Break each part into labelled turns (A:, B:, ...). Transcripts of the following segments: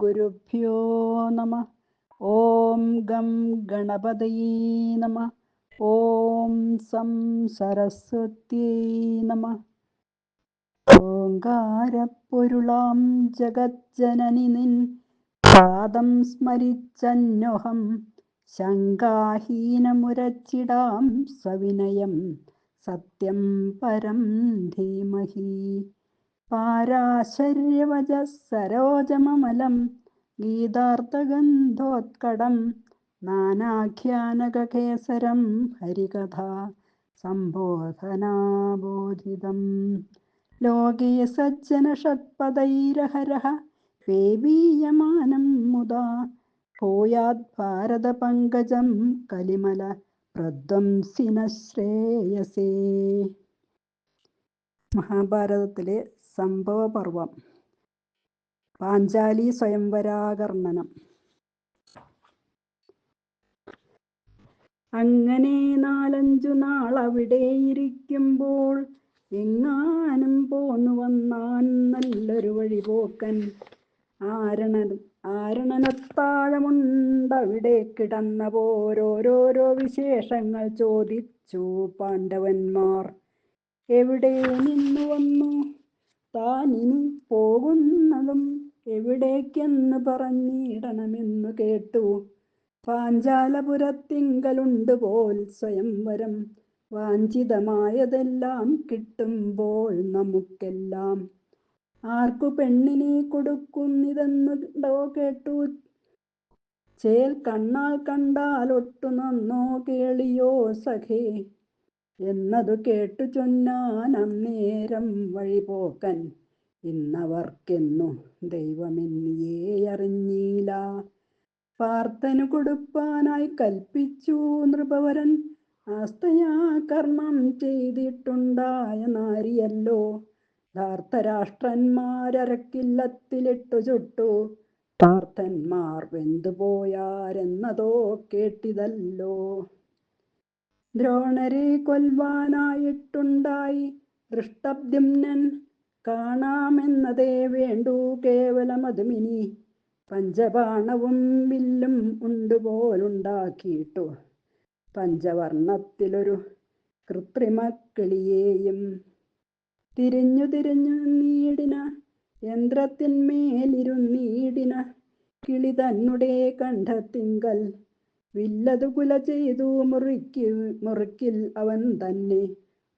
A: ശ്രീഗുരുഭ്യോ നമ. ഓം ഗം ഗണപതയേ നമ. ഓം സം സരസ്വത്യേ നമ. ഓങ്കാരപ്പൊരുളാം ജഗജ്ജനനി നിൻ. പാദം സ്മരിച്ചന്വഹം. ശങ്കാഹീനമുരച്ചിടാം സവിനയം. സത്യം പരം ധീമഹി. പാരാശര്യവച സരോജമമലം ഗീതാർത്ഥഗന്ധോത്കടം നാനാഖ്യാനകേസരം ഹരികഥ സംബോധനാബോധിതം. ലോകേ സജ്ജന ഷട്പദൈരഹരഃ പേവീയമാനം മുദാ ഭൂയാത് ഭാരതപങ്കജം കലിമല പ്രധ്വംസിന ശ്രേയസേ മഹാഭാരതത്തിലെ സംഭവപർവം. പാഞ്ചാലി സ്വയംവരാകർണനം. അങ്ങനെ നാലഞ്ചു നാൾ അവിടെ ഇരിക്കുമ്പോൾ എങ്ങാനും പോന്നു വന്നാൻ നല്ലൊരു വഴിപോക്കൻ ആരണൻ ആരണനത്താഴമുണ്ടവിടെ കിടന്ന പോരോരോരോ വിശേഷങ്ങൾ ചോദിച്ചു പാണ്ഡവന്മാർ. എവിടെ നിന്നു വന്നു? താൻ ഇനി പോകുന്നതും എവിടേക്കെന്ന് പറഞ്ഞിടണമെന്നു കേട്ടു. പാഞ്ചാലപുരത്തിങ്കലുണ്ട് പോൽ സ്വയംവരം വാഞ്ചിതമായതെല്ലാം കിട്ടുമ്പോൾ നമുക്കെല്ലാം. ആർക്കു പെണ്ണിനെ കൊടുക്കുന്നിതെന്നുണ്ടോ കേട്ടു. ചേൽ കണ്ണാൽ കണ്ടാൽ ഒട്ടു നന്നോ കേളിയോ സഖേ. എന്നതു കേട്ടു ചൊന്നാൻ അന്നേരം വഴിപോക്കൻ. ഇന്നവർക്കെന്നു ദൈവമെന്നിയേ അറിഞ്ഞീല പാർത്തനു കൊടുപ്പാനായി കൽപ്പിച്ചു നൃപവരൻ. ആസ്തയാ കർമ്മം ചെയ്തിട്ടുണ്ടായ നാരിയല്ലോ. ധാർത്തരാഷ്ട്രന്മാരക്കില്ലത്തിലിട്ടു ചുട്ടു പാർത്ഥന്മാർ വെന്തുപോയാരെന്നതോ കേട്ടിതല്ലോ. ദ്രോണരെ കൊൽവാനായിട്ടുണ്ടായി. ദൃഷ്ടദ്യുമ്നൻ കാണാമെന്നതേ വേണ്ടു. കേവലമതുമിനി പഞ്ചബാണവും വില്ലും ഉണ്ടുപോലുണ്ടാക്കിയിട്ടു. പഞ്ചവർണത്തിലൊരു കൃത്രിമക്കിളിയെയും തിരിഞ്ഞു തിരിഞ്ഞു നീടിന യന്ത്രത്തിന്മേലിരുന്നീടിന കിളി തന്നെ കണ്ഠത്തിങ്കൽ വില്ലതു കുല ചെയ്തു മുറിക്ക് മുറുക്കിൽ അവൻ തന്നെ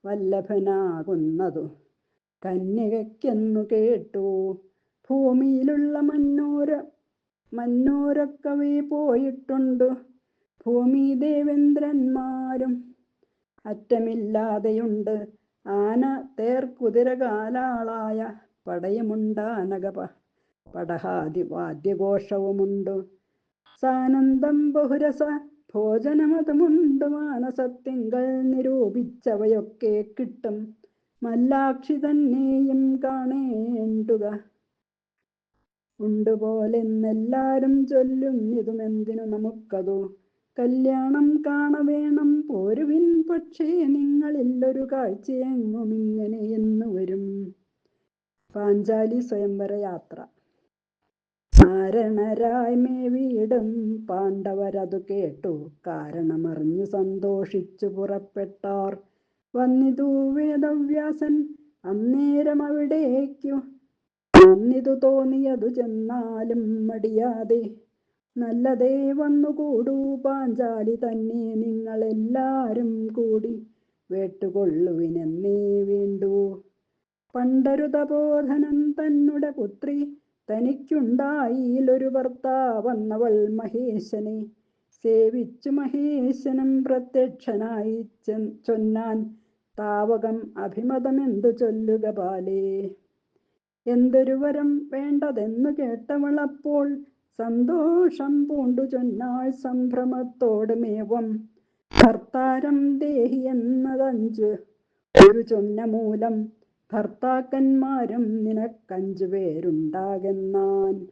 A: വല്ലഭനാകുന്നതു. കന്യകയ്ക്കെന്നു കേട്ടു ഭൂമിയിലുള്ള മന്നോര മന്നോരക്കവി പോയിട്ടുണ്ടു. ഭൂമി ദേവേന്ദ്രന്മാരും അറ്റമില്ലാതെയുണ്ട്. ആന തേർ കുതിര കാലാളായ പടഹാദി വാദ്യഘോഷവുമുണ്ട്. സാനന്ദം ബഹുരസ ഭോജനമതുമുണ്ട് മാനസത്തിങ്കൾ നിരൂപിച്ചവയൊക്കെ കിട്ടും. മല്ലാക്ഷി തന്നെയും കാണേണ്ടുക. ഉണ്ടുപോലെന്നെല്ലാരും ചൊല്ലും ഇതുമെന്തിനു നമുക്കതു? കല്യാണം കാണവേണം പോരുവിൻ പക്ഷേ നിങ്ങളില്ലൊരു കാഴ്ചയെങ്ങും ഇങ്ങനെ എന്ന് വരും. പാഞ്ചാലി സ്വയംവര യാത്ര നാരണരായി മേവിയിടും. പാണ്ഡവരതു കേട്ടു. കാരണമറിഞ്ഞു സന്തോഷിച്ചു പുറപ്പെട്ടാർ. വന്നിതു വേദവ്യാസൻ അന്നേരം അവിടേക്കു വന്നിതു തോന്നിയതു ചെന്നാലും മടിയാതെ. നല്ലതേ വന്നുകൂടൂ പാഞ്ചാലി തന്നെ നിങ്ങളെല്ലാരും കൂടി വേട്ടുകൊള്ളുവിനെന്നേ വേണ്ടു. പണ്ടരുതബോധനം തന്നുടെ പുത്രി തനിക്കുണ്ടായിലൊരു ഭർത്താവന്നവൾ മഹേശനെ. സേവിച്ചു മഹേശനും പ്രത്യക്ഷനായി ചൊന്നാൻ താവകം അഭിമതമെന്തു ചൊല്ലുക പാലേ എന്തൊരു വരം വേണ്ടതെന്നു കേട്ടവളപ്പോൾ സന്തോഷം പൂണ്ടു ചൊന്നാൾ സംഭ്രമത്തോടുമേവം ഭർത്താരം ദേഹി എന്നതഞ്ച്. ഒരു ചൊന്ന മൂലം ഭർത്താക്കന്മാരും നിനക്കഞ്ചു പേരുണ്ടാകെന്നാൻ.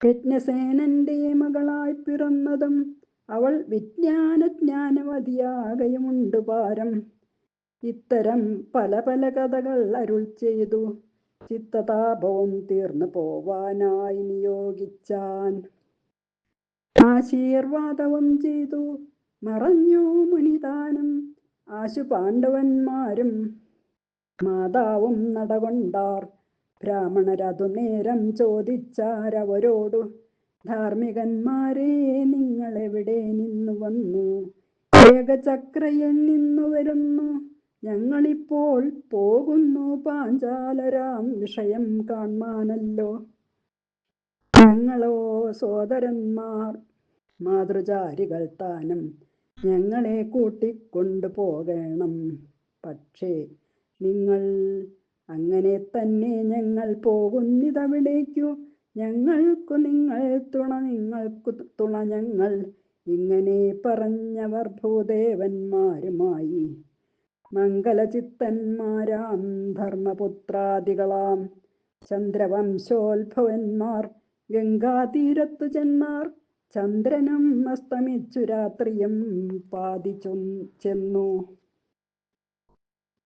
A: യജ്ഞസേനന്റെ മകളായി പിറന്നതും അവൾ വിജ്ഞാനജ്ഞാനവതിയാകയുമുണ്ട് പാരം. ഇത്തരം പല പല കഥകൾ അരുൾ ചെയ്തു. ചിത്തതാപവും തീർന്നു പോവാനായി നിയോഗിച്ചാൻ. ആശീർവാദവും ചെയ്തു. മറഞ്ഞു മുനിദാനം ആശു പാണ്ഡവന്മാരും മാതാവും നടകൊണ്ടാർ. ബ്രാഹ്മണരതു നേരം ചോദിച്ചാരവരോടു ധാർമ്മികന്മാരെ നിങ്ങളെവിടെ നിന്നു വന്നു? ഏകചക്രയിൽ നിന്നു വരുന്നു. ഞങ്ങളിപ്പോൾ പോകുന്നു പാഞ്ചാലരാം വിഷയം കാണാനല്ലോ ഞങ്ങളോ സോദരന്മാർ മാതൃചാരികൾ താനും ഞങ്ങളെ കൂട്ടിക്കൊണ്ടു പോകണം. പക്ഷേ നിങ്ങൾ അങ്ങനെ തന്നെ ഞങ്ങൾ പോകുന്നിതവിടേക്കു. ഞങ്ങൾക്കു നിങ്ങൾ തുണ നിങ്ങൾക്കു തുണ ഞങ്ങൾ. ഇങ്ങനെ പറഞ്ഞവർ ഭൂദേവന്മാരുമായി. മംഗലചിത്തന്മാരാം ധർമ്മപുത്രാദികളാം. ചന്ദ്രവംശോത്ഭവന്മാർ ഗംഗാതീരത്തു ചെന്നാർ. ചന്ദ്രനും അസ്തമിച്ചു രാത്രിയും പാതിച്ചു ചെന്നു.